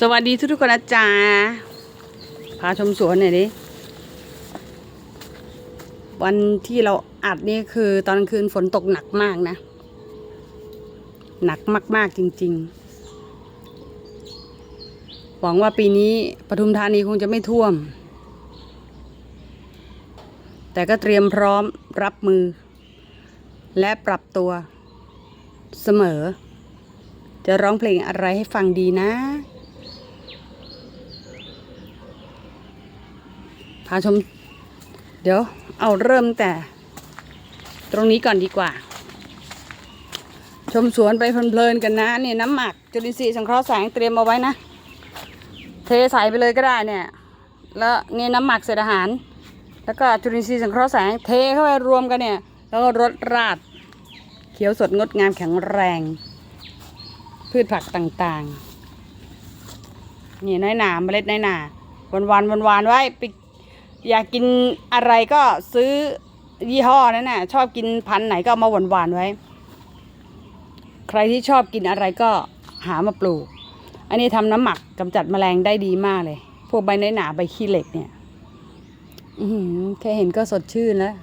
สวัสดีทุกๆคนนะจ๊ะพาชมสวนหน่อยดิ วันที่เราอัดนี่คือตอนกลางคืนฝนตกหนักมากนะ หนักมากๆจริง ๆ หวังว่าปีนี้ปทุมธานีคงจะไม่ท่วม แต่ก็เตรียมพร้อมรับมือ และปรับตัวเสมอ จะร้องเพลงอะไรให้ฟังดีนะ พาชม เดี๋ยวเอาเริ่มแต่ ตรงนี้ก่อนดีกว่า ชมสวนไปเพลินๆกันนะเนี่ยน้ำหมักจุลินทรีย์สังเคราะห์แสงเตรียมเอาไว้นะ เทใส่ไปเลยก็ได้เนี่ย แล้วเนี่ยน้ำหมักเศษอาหาร แล้วก็จุลินทรีย์สังเคราะห์แสงเทเข้าไปรวมกันเนี่ย แล้วก็รดราด เขียวสดงดงามแข็งแรง พืชผักต่างๆนี่น้อยหนาเมล็ดน้อยหนาวันวันวันวานๆไว้ไป อยากกินอะไรก็ซื้อยี่ห้อนั้นน่ะ ชอบกินพันธุ์ไหนก็เอามาหวานวานๆไว้ ใครที่ชอบกินอะไรก็หามาปลูก อันนี้ทำน้ำหมักกำจัดแมลงได้ดีมากเลย พวกใบน้อยหนาใบขี้เหล็กเนี่ยแค่เห็นก็สดชื่นแล้ว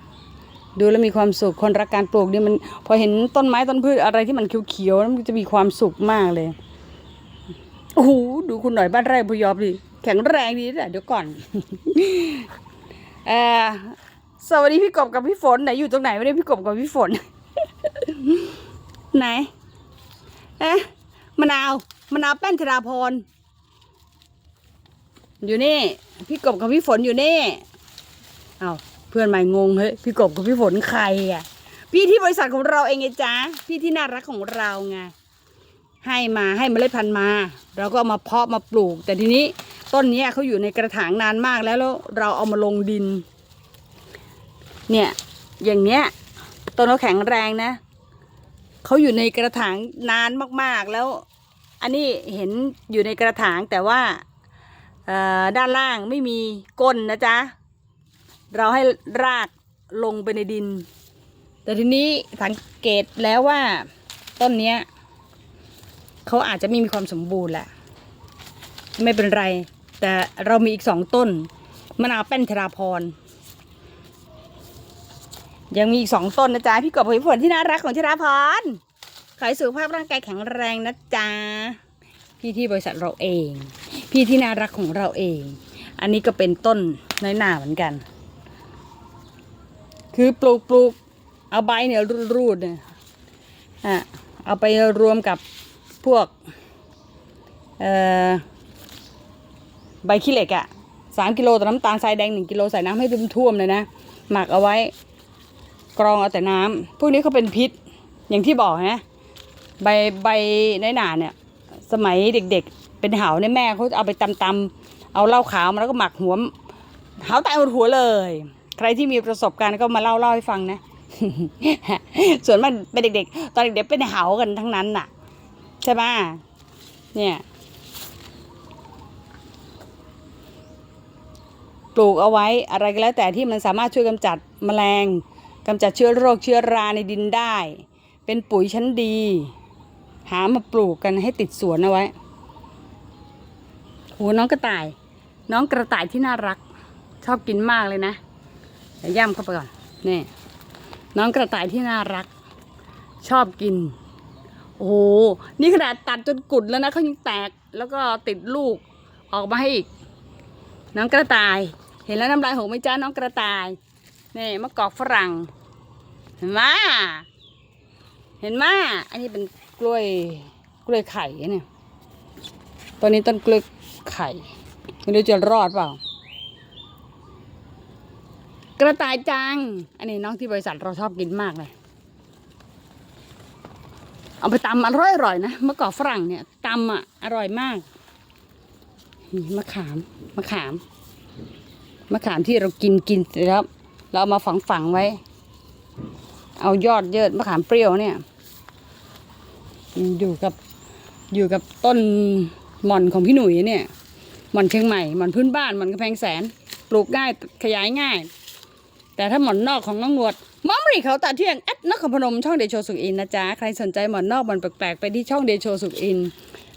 ดูแล้วมีความสุขคนรักการปลูกนี่มัน พอเห็นต้นไม้ต้นพืชอะไรที่มันเขียวๆมันจะมีความสุขมากเลยโอ้โหดูคุณหน่อยบ้านไร่พยอบดิแข็งแรงดีนะเดี๋ยวก่อน เออสวัสดีพี่กบกับพี่ฝนไหนอยู่ตรงไหนไม่ได้พี่กบกับพี่ฝน ไหน เอ๊ะมะนาวมะนาวแป้นธราพร อยู่นี่ พี่กบกับพี่ฝนอยู่นี่เอาเพื่อนใหม่งงเฮ้ยพี่กบกับพี่ฝนใครอะ พี่ที่บริษัทของเราเองไงจ๊ะพี่ที่น่ารักของเราไงให้มาให้เมล็ดพันธุ์มา เราก็เอามาเพาะมาปลูก แต่ทีนี้ ต้นนี้เขาอยู่ในกระถางนานมากแล้วแล้วเราเอามาลงดิน เนี่ย อย่างเนี้ยต้นเขาแข็งแรงนะเขาอยู่ในกระถางนานมากๆแล้ว อันนี้เห็นอยู่ในกระถางแต่ว่าด้านล่างไม่มีก้นนะจ๊ะ เราให้รากลงไปในดิน แต่ทีนี้สังเกตแล้วว่าต้นเนี้ยเขาอาจจะไม่มีความสมบูรณ์แหละ ไม่เป็นไร แต่เรามีอีกสองต้นมะนาวแป้นธราพร ยังมีอีกสองต้นนะจ๊ะพี่กบพี่ฝนที่น่ารักของธราพรขอให้สุขภาพร่างกายแข็งแรงนะจ๊ะพี่ที่บริษัทเราเอง พี่ที่น่ารักของเราเอง อันนี้ก็เป็นต้นน้อยหนาเหมือนกัน คือปลูกปลูกเอาใบเนี่ยรูดๆเนี่ยอะเอาไปรวมกับพวกเอ่อ ใบขี้เหล็กอะ่ะสามกิโลต่อน้ำตาลทรายแดงหนึ่งกิโลใส่น้ำให้ท่วมเลยนะ หมักเอาไว้ กรองเอาแต่น้ำพวกนี้เขาเป็นพิษ อย่างที่บอกนะใบใบในหนาเนี่ย สมัยเด็กๆ เป็นเหาเนี่ยแม่เขาเอาไปตำๆเอาเหล้าขาวมาแล้วก็หมักหัวเหาตายหมดหัวเลย ใครที่มีประสบการณ์ก็มาเล่าเล่าให้ฟังนะ ส่วนมันเป็นเด็กๆ ตอนเด็กๆเป็นเหากันทั้งนั้นน่ะ ใช่ไหมเนี่ย ปลูกเอาไว้อะไรก็แล้วแต่ที่มันสามารถช่วยกำจัดแมลงกำจัดเชื้อโรคเชื้อราในดินได้ เป็นปุ๋ยชั้นดี หามาปลูกกันให้ติดสวนเอาไว้โหน้องกระต่าย น้องกระต่ายที่น่ารัก ชอบกินมากเลยนะเดี๋ยวย่ำเข้าไปก่อนนี่น้องกระต่ายที่น่ารัก ชอบกิน โอ้โหนี่ขนาดตัดจนกุดแล้วนะเขายังแตกแล้วก็ติดลูกออกมาให้อีก น้องกระต่าย เห็นแล้วน้ำลายหกไหมจ้าน้องกระต่ายนี่มะกอกฝรั่ง เห็นไหมเห็นไหมอันนี้เป็นกล้วยกล้วยไข่เนี่ยตัวนี้ต้นกล้วยไข่ไม่รู้จะรอดเปล่า กระต่ายจัง อันนี้น้องที่บริษัทเราชอบกินมากเลย เอาไปตำอร่อยอร่อยๆนะมะกอกฝรั่งเนี่ยตำอะอร่อยมาก นี่มะขามมะขามมะขามที่เรากินกินเสร็จแล้ว เราเอามาฝังฝังไว้ เอายอดเยิดมะขามเปรี้ยวเนี่ยอยู่กับอยู่กับต้นหม่อนของพี่หนุ่ยเนี่ยหม่อนเชียงใหม่หม่อนพื้นบ้านหม่อนกำแพงแสน ปลูกง่ายขยายง่าย แต่ถ้าหม่อนนอกของน้องหนวดมอมรีเขาตาเที่ยงแอดนครพนมช่องเดโชสุขอินนะจ๊ะใครสนใจหม่อนนอกหม่อนแปลกๆไปที่ช่องเดโชสุขอิน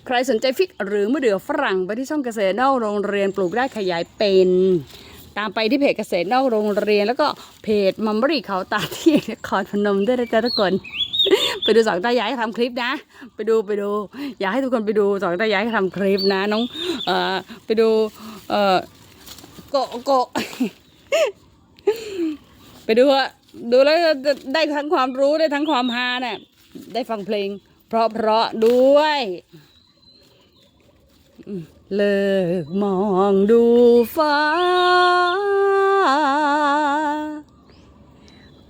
ใครสนใจฟิกหรือมะเดื่อฝรั่งไปที่ช่องเกษตรนอกโรงเรียนปลูกได้ขยายเป็น ตามไปที่เพจเกษตรนอกโรงเรียน แล้วก็เพจมัมบรีเขาตาที่นครพนมด้วยนะจ๊ะทุกคน ไปดูสองตายายทำคลิปนะ ไปดูไปดู อยากให้ทุกคนไปดูสองตายายทำคลิปนะ น้องเอ่อไปดูเอ่อโกะโกะไปดูอะดูแล้วได้ทั้งความรู้ได้ทั้งความฮาเนี่ยได้ฟังเพลง เพราะเพราะด้วย เลิกมองดูฟ้า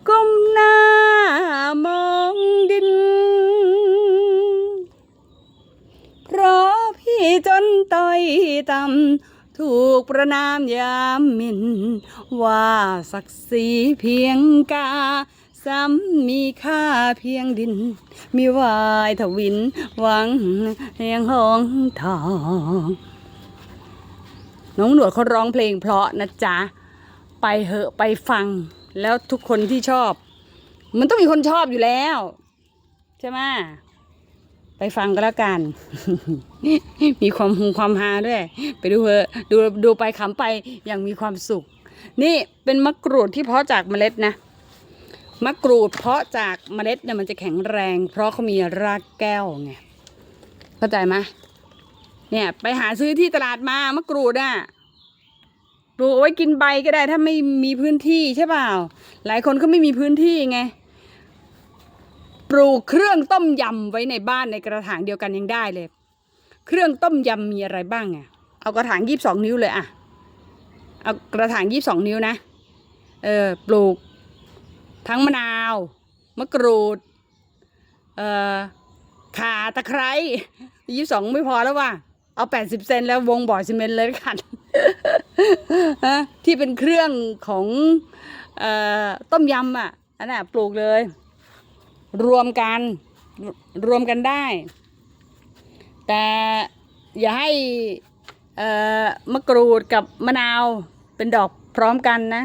ก้มหน้ามองดิน เพราะพี่จนต้อยต่ำถูกประนามยามมิน ว่าศักดิ์ศรีเพียงกา ซ้ำมีค่าเพียงดิน มีวายทวินหวังเรียงห้องทอง น้องหนวดเขาร้องเพลงเพราะนะจ๊ะ ไปเหอะไปฟัง แล้วทุกคนที่ชอบ มันต้องมีคนชอบอยู่แล้ว ใช่ไหมไปฟังก็แล้วกัน มีความฮงความฮาด้วย ไปดูเถอะดูดูไปขำไปอย่างมีความสุข นี่เป็นมะกรูดที่เพาะจากเมล็ดนะ มะกรูดเพาะจากเมล็ดเนี่ยมันจะแข็งแรง เพราะเขามีรากแก้วไงเข้าใจไหมเนี่ยไปหาซื้อที่ตลาดมามะกรูดอะปลูกเอาไว้กินใบก็ได้ ถ้าไม่มีพื้นที่ใช่เปล่า หลายคนก็ไม่มีพื้นที่ไงปลูกเครื่องต้มยำไว้ในบ้านในกระถางเดียวกันยังได้เลย เครื่องต้มยำมีอะไรบ้างอะเอากระถางยี่สิบสองนิ้วเลยอะเอากระถางยี่สิบสองนิ้วนะเออปลูก ทั้งมะนาว มะกรูด เอ่อข่าตะไคร้ยี่สองไม่พอแล้วว่ะเอาแปดสิบเซนแล้ววงบ่อซีเมนต์เลยละกันฮะที่เป็นเครื่องของออต้มยำอะอันน่ะปลูกเลย รวมกันรวมกันได้ แต่อย่าให้มะกรูดกับมะนาวเป็นดอกพร้อมกันนะ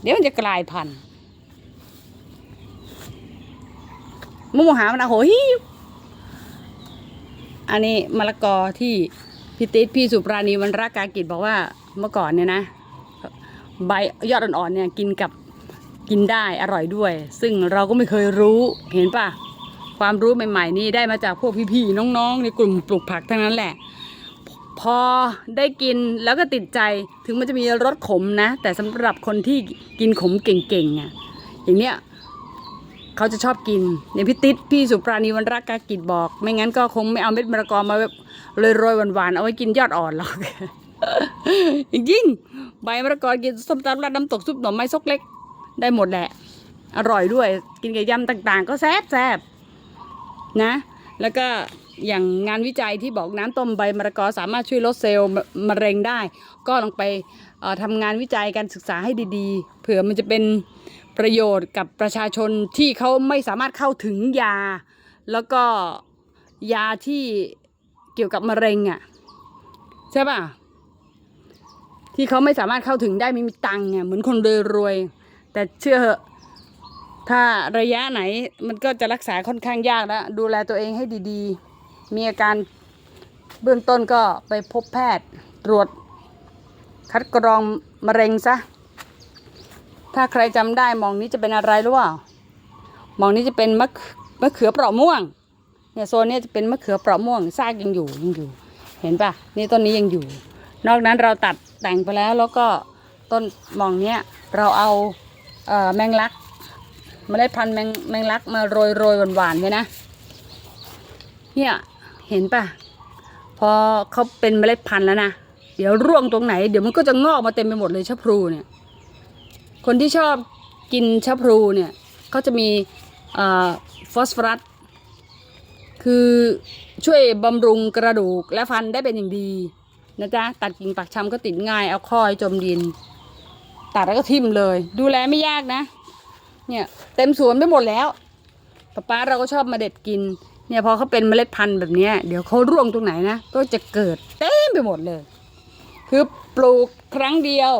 เดี๋ยวมันจะกลายพันธุ์มะม่วงหามะนาวโหยอันนี้มะละกอที่พี่ติ๊ดพี่สุปราณีวันรักกากิจบอกว่าเมื่อก่อนเนี่ยนะ ใบยอดอ่อนๆเนี่ยกินกับกินได้อร่อยด้วย ซึ่งเราก็ไม่เคยรู้เห็นปะความรู้ใหม่ๆนี่ได้มาจากพวกพี่ๆน้องๆ ในกลุ่มปลูกผักทั้งนั้นแหละ พอได้กินแล้วก็ติดใจถึงมันจะมีรสขมนะ แต่สำหรับคนที่กินขมเก่งๆอะอย่างเนี้ยเขาจะชอบกินอย่างพี่ติ๊ดพี่สุปราณีวันรักกากิจบอก ไม่งั้นก็คงไม่เอาเม็ดมะละกอมาแบบโรยๆหวานๆเอาไว้กินยอดอ่อนหรอกจริงใบมะละกอกินส้มตำราดน้ำตกซุปหน่อไม้ซกเล็ก ได้หมดแหละ อร่อยด้วย กินกับยำต่างๆ ก็แซ่บแซ่บนะ แล้วก็ อย่างงานวิจัยที่บอกน้ำต้มใบมะละกอสามารถช่วยลดเซลล์มะเร็งได้ ก็ลองไปทำงานวิจัยการศึกษาให้ดีๆ เผื่อมันจะเป็นประโยชน์กับประชาชนที่เขาไม่สามารถเข้าถึงยา แล้วก็ยาที่เกี่ยวกับมะเร็งอะ่ะใช่ป่ะที่เขาไม่สามารถเข้าถึงได้ไม่มีตังค์ไงเหมือนคนรวยๆแต่เชื่อเหอะถ้าระยะไหนมันก็จะรักษาค่อนข้างยากแล้วดูแลตัวเองให้ดี ๆ มีอาการเบื้องต้นก็ไปพบแพทย์ตรวจ คัดกรองมะเร็งซะ ถ้าใครจำได้หมองนี้จะเป็นอะไรรู้เปล่าหมองนี้จะเป็นมะมะเขือเปราะม่วง เนี่ยโซนนี้จะเป็นมะเขือเปราะม่วงซากยังอยู่ยังอยู่ เห็นปะนี่ต้นนี้ยังอยู่ นอกนั้นเราตัดแต่งไปแล้วแล้วก็ต้นหมองเนี้ยเราเอาเอ่อแมงลักเมล็ดพันธุ์แมงแมงลักมาโรยโรยหวานๆไว้นะ เนี่ย เห็นปะพอเขาเป็นเมล็ดพันธุ์แล้วนะ เดี๋ยวร่วงตรงไหน เดี๋ยวมันก็จะงอกมาเต็มไปหมดเลยชะพลูเนี่ย คนที่ชอบกินชะพลูเนี่ยเขาจะมีฟอสฟอรัส คือช่วยบำรุงกระดูกและฟันได้เป็นอย่างดีนะจ๊ะ ตัดกิ่งปักชำก็ติดง่าย เอาข้อยจมดิน ตัดแล้วก็ทิ่มเลย ดูแลไม่ยากนะ เนี่ยเต็มสวนไปหมดแล้วป๊าป๊าเราก็ชอบมาเด็ดกิน เนี่ยพอเขาเป็นเมล็ดพันธุ์แบบนี้เดี๋ยวเขาร่วงตรงไหนนะก็จะเกิดเต็มไปหมดเลย คือปลูกครั้งเดียว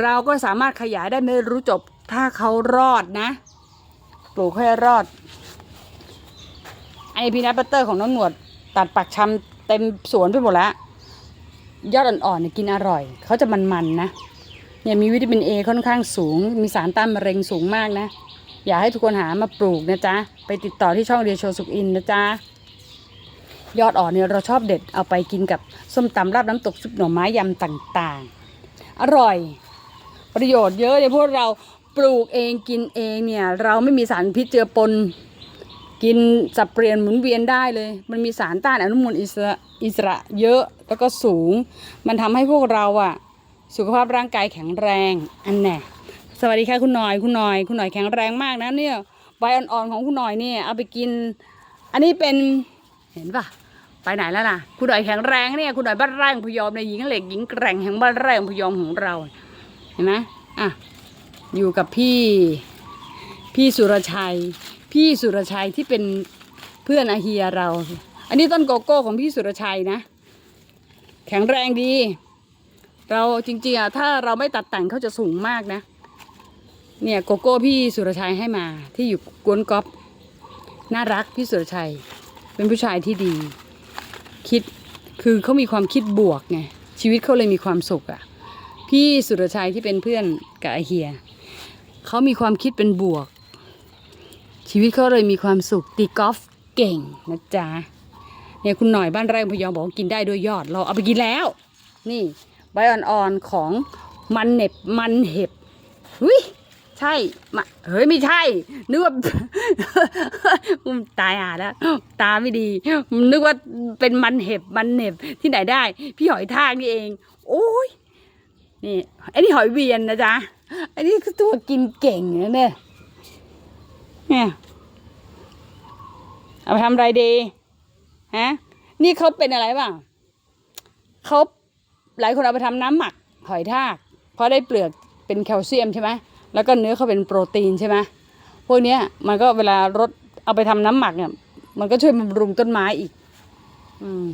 เราก็สามารถขยายได้ไม่รู้จบถ้าเขารอดนะ ปลูกให้รอดไอพีนัทบัตเตอร์ของน้องหนวด ตัดปักชำเต็มสวนไปหมดแล้วยอดอ่อนๆเนี่ยกินอร่อยเขาจะมันๆนะเนี่ยมีวิตามินเอค่อนข้างสูง มีสารต้านมะเร็งสูงมากนะ อยากให้ทุกคนหามาปลูกนะจ๊ะ ไปติดต่อที่ช่องเรียโชสุกอินนะจ๊ะ ยอดอ่อนเนี่ยเราชอบเด็ดเอาไปกินกับส้มตำราบน้ำตกซุปหน่อไม้ยำต่างๆ อร่อย ประโยชน์เยอะเนี่ยพวกเราปลูกเองกินเองเนี่ยเราไม่มีสารพิษเจือปนกินสับเปลี่ยนหมุนเวียนได้เลย มันมีสารต้านอนุมูลอิสระอิสระเยอะแล้วก็สูง มันทำให้พวกเราอะสุขภาพร่างกายแข็งแรงอันแน่ สวัสดีค่ะคุณหน่อยคุณหน่อย คุณหน่อยแข็งแรงมากนะเนี่ยใบอ่อนๆของคุณหน่อยเนี่ยเอาไปกิน อันนี้เป็นเห็นปะไปไหนแล้วล่ะ คุณหน่อยแข็งแรงเนี่ยคุณหน่อยบ้านแรงพยอมในยหญิงเหล็กหญิงแกร่งแห่งบ้านแรงพยอมของเรา เห็นไหมอะอยู่กับพี่พี่สุรชัย พี่สุรชัยที่เป็นเพื่อนอาเฮียเรา อันนี้ต้นโกโก้ของพี่สุรชัยนะ แข็งแรงดี เราจริงๆอะถ้าเราไม่ตัดแต่งเขาจะสูงมากนะ เนี่ยโกโก้พี่สุรชัยให้มาที่อยู่กวนก๊อฟน่ารักพี่สุรชัย เป็นผู้ชายที่ดี คิดคือเขามีความคิดบวกไงชีวิตเขาเลยมีความสุขอะ พี่สุรชัยที่เป็นเพื่อนกับไอเฮียเขามีความคิดเป็นบวก ชีวิตเขาเลยมีความสุขตีกอล์ฟเก่งนะจ๊ะเนี่ยคุณหน่อยบ้านไร่พยอมบอกกินได้ด้วยยอด เราเอาไปกินแล้ว นี่ใบอ่อนๆของมันเหน็บมันเห็บหุ้ย ใช่มาเฮ้ยไม่ใช่ นึกว่าตายอะแล้วตาไม่ดี นึกว่าเป็นมันเห็บมันเหน็บที่ไหนได้ พี่หอยทากนี่เอง โอ้ยนี่ไอ้นี่หอยเวียนนะจ๊ะไอ้นี่คือตัวกินเก่งนะเนี่ยเนี่ยเอาไปทำอะไรดีฮะนี่เขาเป็นอะไรบ้างเขาหลายคนเอาไปทำน้ำหมักหอยทากเพราะได้เปลือกเป็นแคลเซียมใช่ไหม แล้วก็เนื้อเขาเป็นโปรตีนใช่ไหมพวกนี้มันก็เวลารดเอาไปทำน้ำหมักเนี่ย มันก็ช่วยบำรุงต้นไม้อีก อืม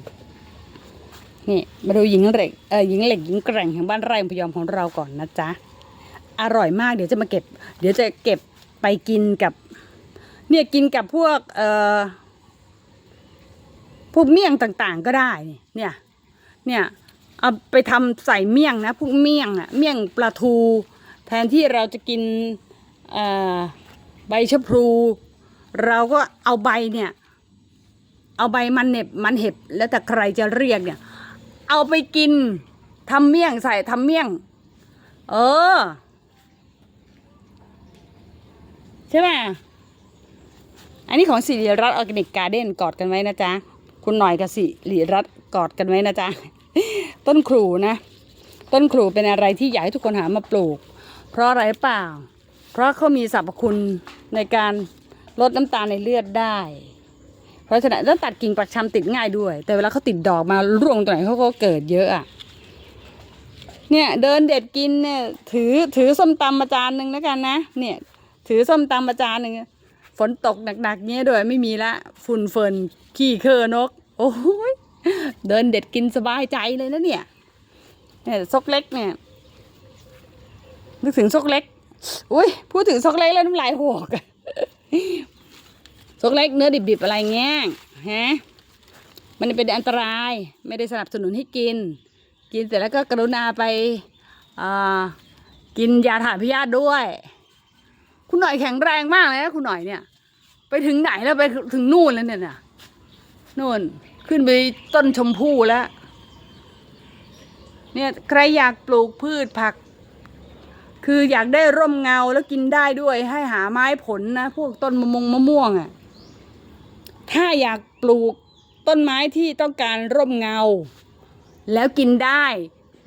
นี่มาดูหญิงเหล็กเออหญิงเหล็กหญิงแกร่งแห่งบ้านไร่พยอมของเราก่อนนะจ๊ะอร่อยมากเดี๋ยวจะมาเก็บ เดี๋ยวจะเก็บไปกินกับ เนี่ยกินกับพวกเอ่อพวกเมี่ยงต่างๆก็ได้ เนี่ย เนี่ยเอาไปทำใส่เมี่ยงนะพวกเมี่ยงอะเมี่ยงปลาทู แทนที่เราจะกินใบชะพลู เราก็เอาใบเนี่ย เอาใบมันเหน็บมันเห็บแล้วแต่ใครจะเรียกเนี่ย เอาไปกินทำเมี่ยงใส่ทำเมี่ยง เออ ใช่ไหมอันนี้ของสิริรัตน์ออร์แกนิกการ์เด้นกอดกันไว้นะจ๊ะ คุณหน่อยกับสิริรัตน์กอดกันไว้นะจ๊ะ ต้นครูนะ ต้นครูเป็นอะไรที่อยากให้ทุกคนหามาปลูก เพราะอะไรเปล่า เพราะเขามีสรรพคุณในการลดน้ำตาลในเลือดได้ เพราะฉะนั้นแล้วตัดกิ่งปักชำติดง่ายด้วย แต่เวลาเขาติดดอกมาร่วงตรงไหนเขาก็เกิดเยอะอะเนี่ยเดินเด็ดกินเนี่ยถือถือส้มตำมาจานหนึ่งแล้วกันนะเนี่ยถือส้มตำมาจานหนึ่งฝนตกหนักๆเงี้ยด้วยไม่มีละฝุ่นเฟินขี้เคอนก โอ้ยเดินเด็ดกินสบายใจเลยนะเนี่ยเนี่ยซกเล็กเนี่ย นึกถึงซกเล็ก อุ้ยพูดถึงซกเล็กแล้วน้ำลายหกซกเล็กเนื้อดิบๆอะไรเงี้ยฮะมันเป็นอันตรายไม่ได้สนับสนุนให้กิน กินเสร็จแล้วก็กรุณาไปอ่ากินยาถ่ายพยาธิด้วย คุณหน่อยแข็งแรงมากเลยนะคุณหน่อยเนี่ย ไปถึงไหนแล้วไปถึงนู่นแล้วเนี่ยน่ะนู่นขึ้นไปต้นชมพู่แล้ว เนี่ยใครอยากปลูกพืชผัก คืออยากได้ร่มเงาแล้วกินได้ด้วยให้หาไม้ผลนะ พวกต้นมะมงมะม่วงอะ่ะ ถ้าอยากปลูกต้นไม้ที่ต้องการร่มเงา แล้วกินได้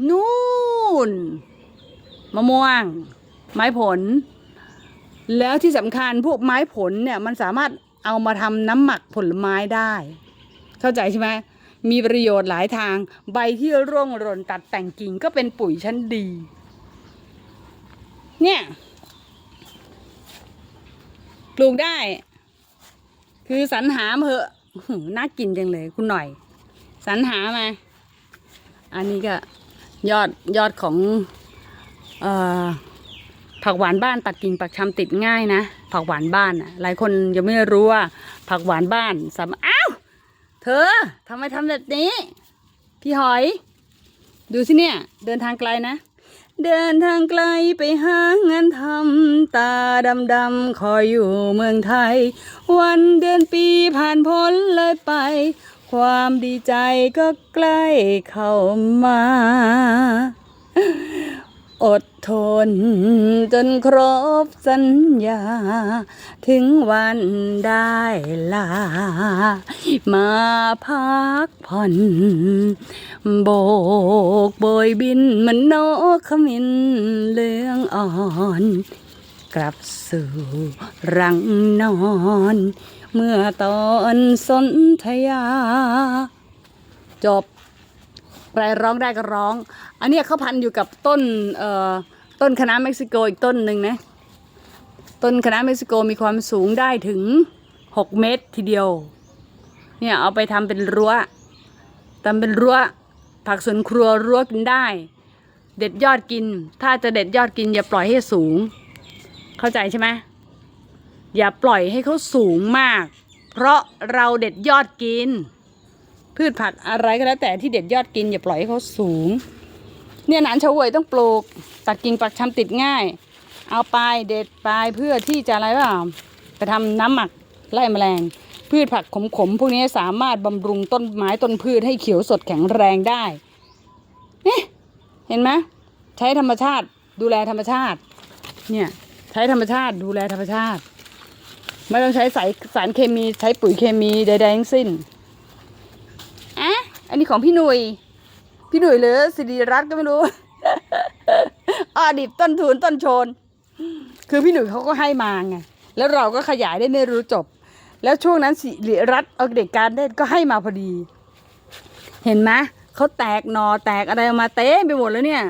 นู่นมะม่วง ไม้ผล แล้วที่สำคัญพวกไม้ผลเนี่ยมันสามารถเอามาทำน้ำหมักผลไม้ได้ เข้าใจใช่ไหมมีประโยชน์หลายทาง ใบที่ร่วงหล่นตัดแต่งกิ่งก็เป็นปุ๋ยชั้นดี เนี่ย ปลูกได้ คือสรรหามาเหอะน่ากินจังเลยคุณหน่อย สรรหามา อันนี้ก็ยอดยอดของออผักหวานบ้านตัดกิ่งปักชำติดง่ายนะ ผักหวานบ้านอะหลายคนยังไม่รู้ว่า ผักหวานบ้านสามอ้าวเธอทำไมทำแบบนี้ พี่หอย ดูสิเนี่ย เดินทางไกลนะ เดินทางไกลไปหางานทำตาดำดำคอยอยู่เมืองไทย วันเดือนปีผ่านพ้นเลยไป ความดีใจก็ใกล้เข้ามา อดทน จนครบสัญญา ถึงวันได้ลา มาพักผ่อน โบกโบยบินเหมันนกขมินเลืองอ่อน กลับสู่รังนอน เมื่อตอนสนธยา จบ ใครร้องได้ก็ร้อง อันนี้เขาพันอยู่กับต้นเอ่อต้นคณะเม็กซิโกอีกต้นหนึ่งนะต้นคณะเม็กซิโกมีความสูงได้ถึง 6 เมตรทีเดียว เนี่ยเอาไปทำเป็นรั้วทำเป็นรั้วผักสวนครัวรั้วกินได้ เด็ดยอดกิน ถ้าจะเด็ดยอดกิน อย่าปล่อยให้สูง เข้าใจใช่ไหมอย่าปล่อยให้เขาสูงมาก เพราะเราเด็ดยอดกิน พืชผักอะไรก็แล้วแต่ที่เด็ดยอดกินอย่าปล่อยให้เขาสูง เนี่ยหนานเฉาเวยต้องปลูก ตัดกิ่งปักชำติดง่าย เอาไปเด็ดไปเพื่อที่จะอะไรบ้างไปทำน้ำหมักไล่แมลง พืชผักขมๆพวกนี้สามารถบำรุงต้นไม้ต้นพืชให้เขียวสดแข็งแรงได้นี่เห็นไหมใช้ธรรมชาติดูแลธรรมชาติ เนี่ยใช้ธรรมชาติดูแลธรรมชาติ ไม่ต้องใช้สายสารเคมีใช้ปุ๋ยเคมีใดๆทั้งสิ้น อันนี้ของพี่หนุ่ยพี่หนุ่ยหรือสิริรัตน์ก็ไม่รู้อดิบต้นทุนต้นชน คือพี่หนุ่ยเขาก็ให้มาไงแล้วเราก็ขยายได้ไม่รู้จบ แล้วช่วงนั้นสิริรัตน์เอาเด็กการเด่นก็ให้มาพอดี เห็นไหมเขาแตกหนอแตกอะไรออกมาเต็มไปหมดแล้วเนี่ย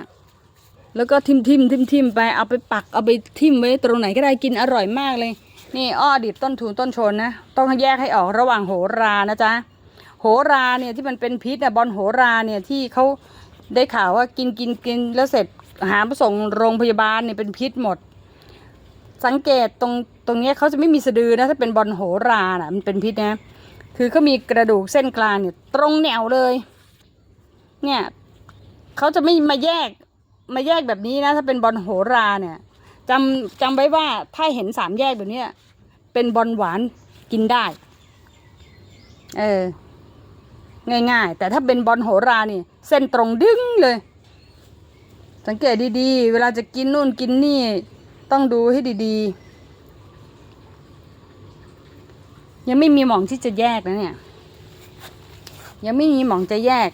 แล้วก็ทิมทิมทิมทิมไปเอาไปปักเอาไปทิมไว้ตรงไหนก็ได้กินอร่อยมากเลย นี่อ้อดิบต้นทุนต้นชนนะ ต้องแยกให้ออกระหว่างโหรานะจ๊ะ โหราเนี่ยที่มันเป็นพิษนะบอลโหราเนี่ยที่เขาได้ข่าวว่ากินกินกินแล้วเสร็จหามส่งโรงพยาบาลเนี่ยเป็นพิษหมด สังเกตตรงตรงเนี้ยเขาจะไม่มีสะดือนะถ้าเป็นบอลโหราน่ะมันเป็นพิษนะคือเขามีกระดูกเส้นกลางเนี่ยตรงแนวเลย เนี่ยเขาจะไม่มาแยกมาแยกแบบนี้นะถ้าเป็นบอลโหราเนี่ยจำจำไว้ว่าถ้าเห็นสามแยกแบบเนี้ยเป็นบอลหวานกินได้ เออ ง่าย ๆ แต่ถ้าเป็นบอลโหรานี่ เส้นตรงดึงเลย สังเกตดีๆ เวลาจะกินนู่นกินนี่ ต้องดูให้ดีๆ ยังไม่มีหมองที่จะแยกนะเนี่ย ยังไม่มีหมองจะแยก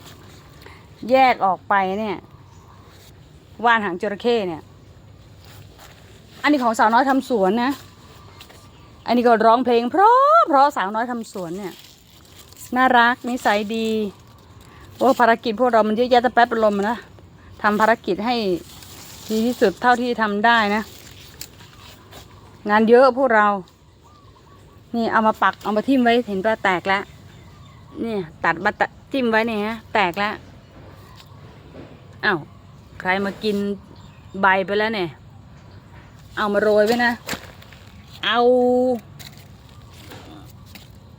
แยกออกไปเนี่ย ว่านหางจระเข้เนี่ย อันนี้ของสาวน้อยทำสวนนะ อันนี้ก็ร้องเพลงเพราะเพราะสาวน้อยทำสวนเนี่ย น่ารักนิสัยดี โอ้ภารกิจพวกเรามันเยอะแยะแต่แป๊บลมนะทำภารกิจให้ดีที่สุดเท่าที่ทำได้นะ งานเยอะพวกเรา นี่เอามาปักเอามาทิ่มไว้เห็นปลาแตกแล้วนี่ตัดมาตะจิ้มไว้เนี่ยฮะแตกแล้วอ้าวใครมากินใบไปแล้วเนี่ย เอามาโรยไว้นะ เอา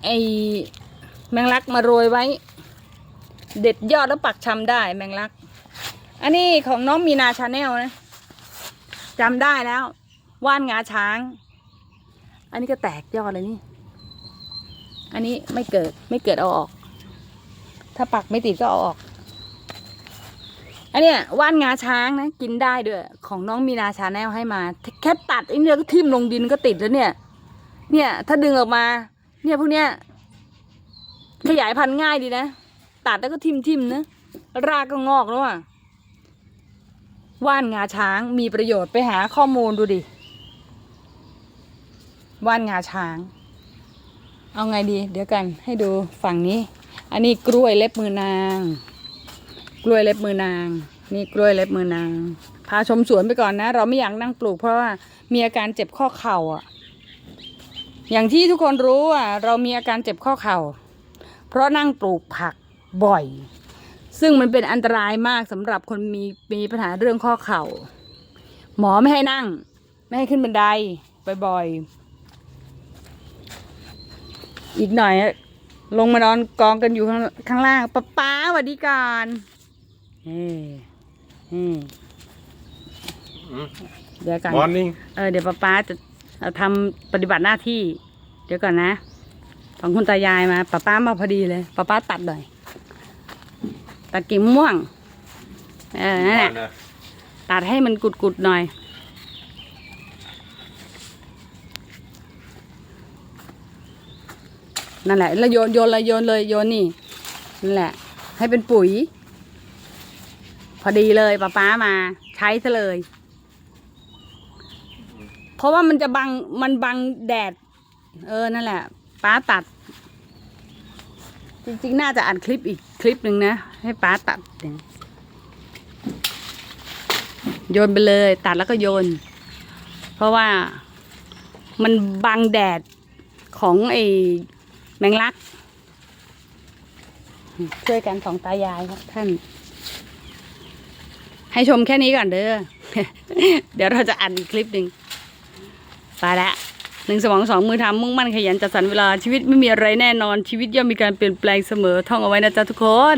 ไอ แมงลักมาโรยไว้ เด็ดยอดแล้วปักชำได้แมงลัก อันนี้ของน้องมีนาชาแนลนะจำได้แล้ว ว่านงาช้าง อันนี้ก็แตกยอดเลยนี่ อันนี้ไม่เกิดไม่เกิดเอาออก ถ้าปักไม่ติดก็เอาออก อันเนี้ยว่านงาช้างนะกินได้ด้วย ของน้องมีนาชาแนลให้มา แค่ตัดไอ้เนี่ยก็ทิ่มลงดินก็ติดแล้วเนี่ย เนี่ยถ้าดึงออกมา เนี่ยพวกเนี้ย ขยายพันธุ์ง่ายดีนะ ตัดแล้วก็ทิมทิมๆนะ รากก็งอกแล้วอะ ว่านงาช้างมีประโยชน์ไปหาข้อมูลดูดิ ว่านงาช้าง เอาไงดี เดี๋ยวกันให้ดูฝั่งนี้ อันนี้กล้วยเล็บมือนาง กล้วยเล็บมือนาง นี่กล้วยเล็บมือนาง พาชมสวนไปก่อนนะ เราไม่อยากนั่งปลูกเพราะว่ามีอาการเจ็บข้อเข่าอะ อย่างที่ทุกคนรู้อะ เรามีอาการเจ็บข้อเข่า เพราะนั่งปลูกผักบ่อย ซึ่งมันเป็นอันตรายมากสำหรับคนมีมีปัญหาเรื่องข้อเข่า หมอไม่ให้นั่ง ไม่ให้ขึ้นบันไดบ่อยๆอีกหน่อยอะลงมานอนกองกันอยู่ข้างข้างล่างป๊าป๊าสวัสดีก่อนเฮ้เฮ้อืมเดี๋ยวก่อน morning เออเดี๋ยวป๊าป๊าจะเอาทำปฏิบัติหน้าที่ เดี๋ยวก่อนนะ สองคุณตายายมาป๊าป๊ามาพอดีเลยป๊าป๊าตัดหน่อยตัดกิ่งมะม่วง เออนั่นแหละก่อนนะตัดให้มันกุดๆหน่อย นั่นแหละ แล้วโยนโยนเลยโยนเลยโยนนี่นั่นแหละ ให้เป็นปุ๋ย พอดีเลยป้าป้ามา ใช้ซะเลย เพราะว่ามันจะบังมันบังแดด เออนั่นแหละ ป้าตัด จริงๆ น่าจะอัดคลิปอีกคลิปหนึ่งนะ ให้ป้าตัดโยนไปเลยตัดแล้วก็โยน เพราะว่ามันบังแดดของไอ้แมงลัก ช่วยกันสองตายายครับท่าน ให้ชมแค่นี้ก่อนเด้อ เดี๋ยวเราจะอัดคลิปหนึ่งไปละ หนึ่งสมองสองมือทำมุ่งมั่นขยันจัดสรรเวลาชีวิตไม่มีอะไรแน่นอนชีวิตย่อมมีการเปลี่ยนแปลงเสมอท่องเอาไว้นะจ๊ะทุกคน